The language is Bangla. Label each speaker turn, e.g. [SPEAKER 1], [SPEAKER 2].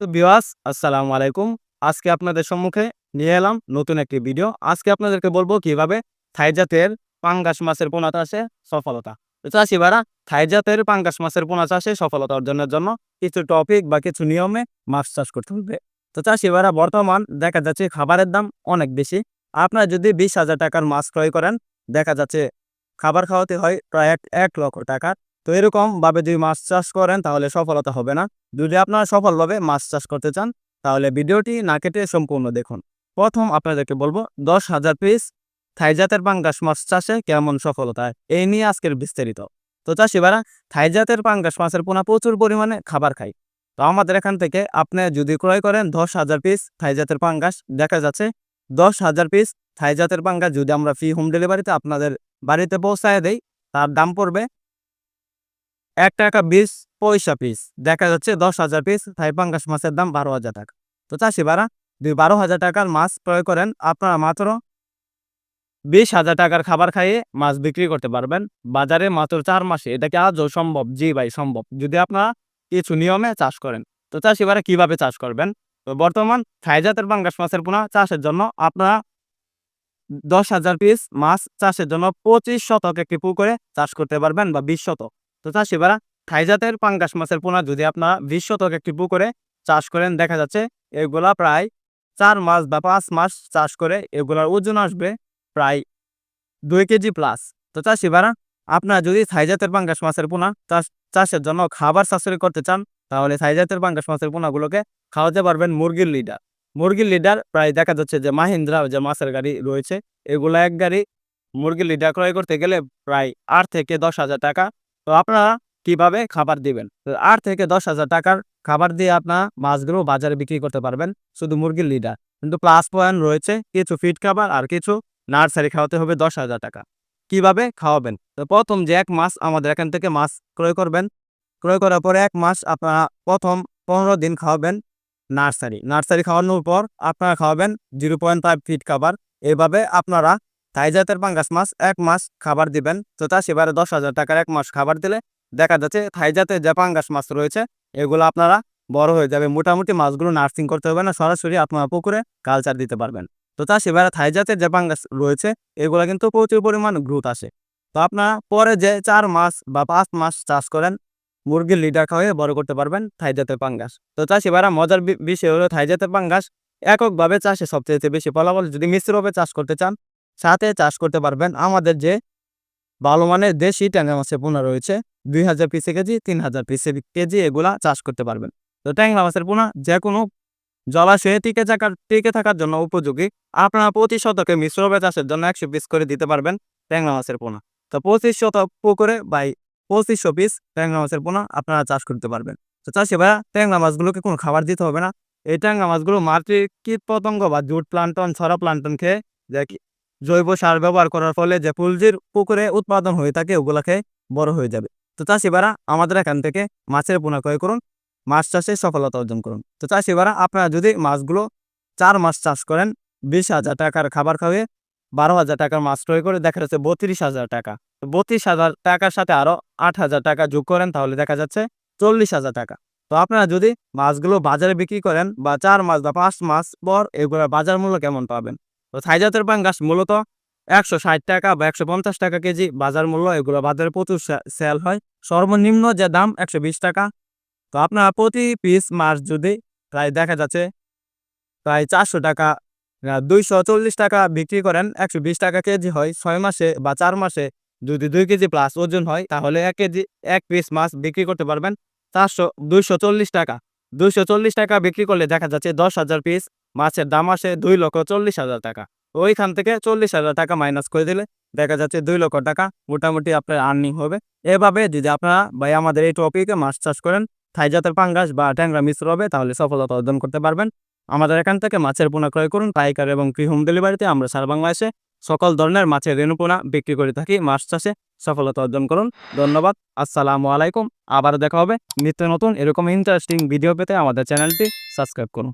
[SPEAKER 1] তো বিওয়াস আসসালামু আলাইকুম। আজকে আপনাদের সম্মুখে নিয়ে এলাম নতুন একটি ভিডিও। আজকে আপনাদেরকে বলব কীভাবে থাই জাতের পাঙ্গাস মাছের পোনা চাষে সফলতা। তো চাষি ভাড়া থাই জাতের পাঙ্গাস মাছের পোনা চাষে সফলতা অর্জনের জন্য কিছু টপিক বা কিছু নিয়মে মাছ চাষ করতে হবে। তো চাষি ভাড়া বর্তমান দেখা যাচ্ছে খাবারের দাম অনেক বেশি। আপনারা যদি বিশ হাজার টাকার মাছ ক্রয় করেন, দেখা যাচ্ছে খাবার খাওয়াতে হয় প্রায় এক লক্ষ টাকা। তো এরকম ভাবে যদি মাছ চাষ করেন তাহলে সফলতা হবে না। যদি আপনারা সফলভাবে মাছ চাষ করতে চান, তাহলে ভিডিওটি না কেটে সম্পূর্ণ দেখুন। প্রথম আপনাদেরকে বলব, দশ হাজার পিস থাই জাতের পাঙ্গাস মাছ চাষে কেমন সফলতা? এই নিয়ে আজকের বিস্তারিত। তো চাষিবারা থাই জাতের পাঙ্গাস মাছের পোনা প্রচুর পরিমাণে খাবার খায়। তো আমাদের এখান থেকে আপনি যদি ক্রয় করেন দশ হাজার পিস থাইজাতের পাঙ্গাস, দেখা যাচ্ছে দশ হাজার পিস থাইজাতের পাঙ্গাস যদি আমরা ফ্রি হোম ডেলিভারিতে আপনাদের বাড়িতে পৌঁছায় দেই, তার দাম পড়বে এক টাকা বিশ পয়সা পিস দেখা যাচ্ছে দশ হাজার পিস থাই পাঙ্গাস মাছের দাম বারো হাজার টাকা। তো চাষি ভাড়া দুই বারো হাজার টাকার মাছ ক্রয় করেন, আপনারা মাত্র বিশ হাজার টাকার খাবার খাইয়ে মাছ বিক্রি করতে পারবেন। বাজারে মাত্র চার মাসে। এটা কি আজও সম্ভব? জি ভাই, সম্ভব। যদি আপনারা কিছু নিয়মে চাষ করেন। তো চাষি ভাড়া কীভাবে চাষ করবেন? তো বর্তমান থাই জাতের পাঙ্গাস মাছের পোনা চাষের জন্য আপনারা দশ হাজার পিস মাছ চাষের জন্য পঁচিশ শতক একটি পুকুরে চাষ করতে পারবেন বা বিশ শতক। তো চাষি ভাড়া থাই জাতের পাঙ্গাস মাছের পোনা যদি আপনারা বিশ শতক একটি পুকুরে চাষ করেন, দেখা যাচ্ছে এগুলা প্রায় চার মাস বা পাঁচ মাস চাষ করে এগুলার ওজন আসবে প্রায় দুই কেজি প্লাস তো চাষি ভাড়া আপনারা যদি থাই জাতের পাঙ্গাস মাছের পোনা চাষ, চাষের জন্য খাবার সাশ্রয় করতে চান, তাহলে থাই জাতের পাঙ্গাস মাছের পোনাগুলোকে খাওয়াতে পারবেন মুরগির লিডার। মুরগির লিডার প্রায় দেখা যাচ্ছে যে মাহিন্দ্রা যে মাছের গাড়ি রয়েছে, এগুলো এক গাড়ি মুরগির লিডার ক্রয় করতে গেলে প্রায় আট থেকে দশ হাজার টাকা তো আপনারা কীভাবে খাবার দিবেন? আট থেকে দশ হাজার টাকার খাবার দিয়ে আপনার মাছগুলো বাজারে বিক্রি করতে পারবেন, শুধু মুরগির লিডার। কিন্তু প্লাস পয়েন্ট রয়েছে কিছু ফিট খাবার আর কিছু নার্সারি খাওয়াতে হবে দশ হাজার টাকা। কীভাবে খাওয়াবেন? তো প্রথম যে এক মাস আমাদের এখান থেকে মাছ ক্রয় করবেন। ক্রয় করার পরে এক মাস আপনারা প্রথম পনেরো দিন খাওয়াবেন নার্সারি নার্সারি খাওয়ানোর পর আপনারা খাওয়াবেন জিরো পয়েন্ট ফাইভ ফিট খাবার। এভাবে আপনারা থাই জাতের পাঙ্গাস মাছ এক মাস খাবার দিবেন। তো তা সেবারে দশ হাজার টাকার এক মাস খাবার দিলে দেখা যাচ্ছে থাই জাতের যে পাঙ্গাস মাছ রয়েছে, এগুলো আপনারা বড় হয়ে যাবে। মোটামুটি মাছগুলো নার্সিং করতে হবে না, সরাসরি আপনারা পুকুরে কালচার দিতে পারবেন। তো তা সেবারে থাই জাতের যে পাঙ্গাস রয়েছে, এগুলো কিন্তু প্রচুর পরিমাণ গ্রোথ আসে। তো আপনারা পরে যে চার মাস বা পাঁচ মাস চাষ করেন, মুরগির লিডার খাওয়াই বড় করতে পারবেন থাই জাতের পাঙ্গাস। তো চাষি ভাড়া মজার বিষয় হলো থাই জাতের পাঙ্গাস এককভাবে চাষে সবচেয়ে বেশি ফলাফল যদি মিশ্রভাবে চাষ করতে চান সাথে চাষ করতে পারবেন। আমাদের যে ভালো মানের দেশি ট্যাংরা মাছের পোনা রয়েছে, দুই হাজার পিসে কেজি, তিন হাজার পিসে কেজি, এগুলা চাষ করতে পারবেন। তো ট্যাংরা মাছের পোনা যে কোনো জলাশয়ে টিকে থাকার টিকে থাকার জন্য উপযোগী। আপনারা প্রতি শতকে মিশ্রভাবে চাষের জন্য একশো পিস করে দিতে পারবেন ট্যাংরা মাছের পোনা তো পঁচিশ শতক পুকুরে বাই পঁচিশশো পিস ট্যাংরা মাছের পোনা আপনারা চাষ করতে পারবেন। তো চাষি ভাইয়া, ট্যাংরা মাছগুলোকে কোনো খাবার দিতে হবে না। এই ট্যাংরা মাছগুলো মাটির কীট পতঙ্গ বা জুট প্লান্টন, ছড়া প্লান্টন খেয়ে যে জৈব সার ব্যবহার করার ফলে যে পুলজির পুকুরে উৎপাদন হয়ে থাকে, ওগুলা খেয়ে বড় হয়ে যাবে। তো চাষিবারা আমাদের এখান থেকে মাছের পোনা ক্রয় করুন, মাছ চাষে সফলতা অর্জন করুন। তো চাষিবারা আপনারা যদি মাছগুলো চার মাস চাষ করেন, বিশ হাজার টাকার খাবার খাওয়িয়ে বারো হাজার টাকার মাছ ক্রয় করে দেখা যাচ্ছে বত্রিশ হাজার টাকা। বত্রিশ হাজার টাকার সাথে আরও আট হাজার টাকা যোগ করেন, তাহলে দেখা যাচ্ছে চল্লিশ হাজার টাকা। তো আপনারা যদি মাছগুলো বাজারে বিক্রি করেন, বা চার মাস বা পাঁচ মাস পর এগুলোর বাজার মূল্য কেমন পাবেন? তো থাই জাতের পাঙ্গাস মূলত একশো ষাট টাকা বা একশো পঞ্চাশ টাকা কেজি। বাজার মূল্য এগুলো বাজারে প্রচুর সেল হয়। সর্বনিম্ন যে দাম একশো বিশ টাকা। তো আপনার প্রতি পিস মাছ যদি প্রায় দেখা যাচ্ছে প্রায় চারশো টাকা দুইশো চল্লিশ টাকা বিক্রি করেন, একশো বিশ টাকা কেজি হয়, ছয় মাসে বা চার মাসে যদি দুই কেজি প্লাস ওজন হয়, তাহলে এক কেজি, এক পিস মাছ বিক্রি করতে পারবেন চারশো, দুইশো চল্লিশ টাকা। দুইশো চল্লিশ টাকা বিক্রি করলে দেখা যাচ্ছে দশ হাজার পিস মাছের দাম আসে দুই লক্ষ চল্লিশ হাজার টাকা। ওইখান থেকে চল্লিশ হাজার টাকা মাইনাস করে দিলে দেখা যাচ্ছে দুই লক্ষ টাকা মোটামুটি আপনার আর্নিং হবে। এভাবে যদি আপনারা ভাই আমাদের এই টপিকে মাছ চাষ করেন, থাই জাতের পাঙ্গাস বা ট্যাংরা মিশ্র হবে, তাহলে সফলতা অর্জন করতে পারবেন। আমাদের এখান থেকে মাছের পোনা ক্রয় করুন, পাইকার এবং ফ্রি হোম ডেলিভারিতে আমরা সারা বাংলাদেশে সকল ধরনের মাছের রেণুপোনা বিক্রি করে থাকি মাছ চাষে। সফলতা অর্জন করুন, ধন্যবাদ, আসসালামু আলাইকুম, আবার দেখা হবে নিত্য নতুন এরকম ইন্টারেস্টিং ভিডিও পেতে আমাদের চ্যানেলটি সাবস্ক্রাইব করুন।